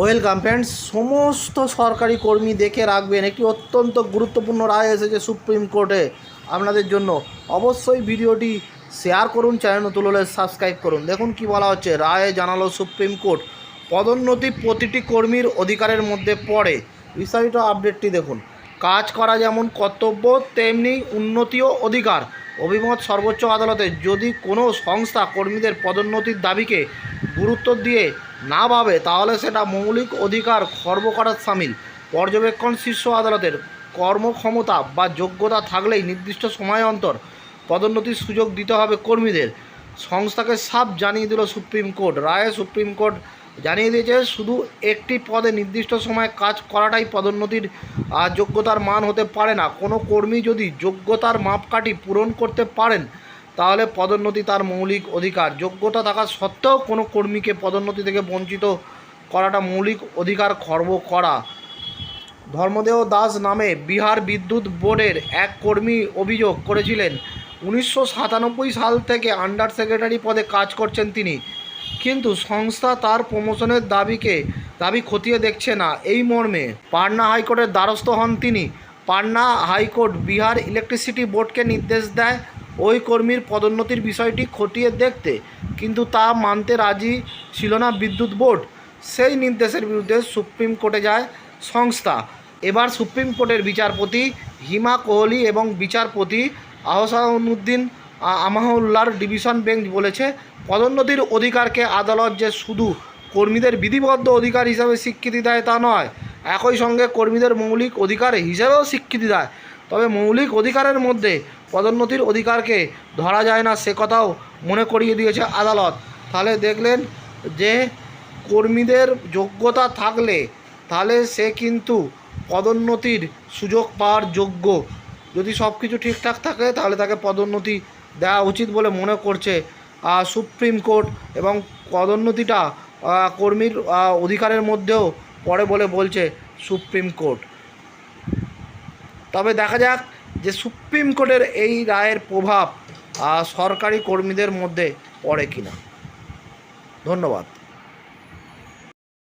Welcome friends, সমস্ত সরকারি কর্মী দেখে রাখবেন একটি অত্যন্ত গুরুত্বপূর্ণ রায় এসেছে সুপ্রিম কোর্টে আপনাদের জন্য। অবশ্যই ভিডিওটি শেয়ার করুন, চ্যানেল নতুন হলে সাবস্ক্রাইব করুন। দেখুন কি বলা হচ্ছে, রায়ে জানালো সুপ্রিম কোর্ট। পদোন্নতি প্রতিটি কর্মীর অধিকারের মধ্যে পড়ে। বিস্তারিত আপডেটটি দেখুন। কাজ করা যেমন কর্তব্য, তেমনি উন্নতিও অধিকার। অভিমত সর্বোচ্চ আদালতে যদি কোনো সংস্থা কর্মীদের পদোন্নতির দাবিকে গুরুত্ব দিয়ে না ভাবে তাহলে সেটা মৌলিক অধিকার খর্ব করার সামিল। পর্যবেক্ষণ শীর্ষ আদালতের কর্মক্ষমতা বা যোগ্যতা থাকলেই নির্দিষ্ট সময় অন্তর পদোন্নতির সুযোগ দিতে হবে কর্মীদের। সংস্থাকে সাফ জানিয়ে দিল সুপ্রিম কোর্ট। রায়ে সুপ্রিম কোর্ট জানিয়ে দিয়েছে, শুধু একটি পদে নির্দিষ্ট সময় কাজ করাটাই পদোন্নতির যোগ্যতার মান হতে পারে না। কোনো কর্মী যদি যোগ্যতার মাপকাঠি পূরণ করতে পারেন তাহলে পদোন্নতি তার মৌলিক অধিকার। যোগ্যতা থাকা সত্ত্বেও কোনো কর্মীকে পদোন্নতি থেকে বঞ্চিত করাটা মৌলিক অধিকার খর্ব করা। ধর্মদেও দাস নামে বিহার বিদ্যুৎ বোর্ডের এক কর্মী অভিযোগ করেছিলেন। উনিশশো সাতানব্বই সাল থেকে আন্ডার সেক্রেটারি পদে কাজ করছেন তিনি। কিন্তু সংস্থা তার প্রমোশনের দাবিকে, দাবি খতিয়ে দেখছে না। এই মর্মে পাটনা হাইকোর্টের দ্বারস্থ হন তিনি। পাটনা হাইকোর্ট বিহার ইলেকট্রিসিটি বোর্ডকে নির্দেশ দেয় ওই কর্মীর পদোন্নতির বিষয়টি খতিয়ে দেখতে, কিন্তু তা মানতে রাজি ছিল না বিদ্যুৎ বোর্ড। সেই নির্দেশের বিরুদ্ধে সুপ্রিম কোর্টে যায় সংস্থা। এবার সুপ্রিম কোর্টের বিচারপতি হিমা কোহলি এবং বিচারপতি আহসানুদ্দিন আমাহুল্লার ডিভিশন বেঞ্চ বলেছে, পদোন্নতির অধিকারকে আদালত যে শুধু কর্মীদের বিধিবদ্ধ অধিকার হিসাবে স্বীকৃতি দেয় তা নয়, একই সঙ্গে কর্মীদের মৌলিক অধিকার হিসেবেও স্বীকৃতি দেয়। তবে মৌলিক অধিকারের মধ্যে পদোন্নতির অধিকারকে ধরা যায় না, সে কথাও মনে করিয়ে দিয়েছে আদালত। তাহলে দেখলেন যে কর্মীদের যোগ্যতা থাকলে তাহলে সে কিন্তু পদোন্নতির সুযোগ পাওয়ার যোগ্য। যদি সব কিছু ঠিকঠাক থাকে, তাহলে তাকে পদোন্নতি দেওয়া উচিত বলে মনে করছে সুপ্রিম কোর্ট এবং পদোন্নতিটা কর্মীর অধিকারের মধ্যেও পড়ে বলে বলছে সুপ্রিম কোর্ট। তবে দেখা যাক যে সুপ্রিম কোর্টের এই রায়ের প্রভাব সরকারি কর্মীদের মধ্যে পড়ে কিনা। ধন্যবাদ।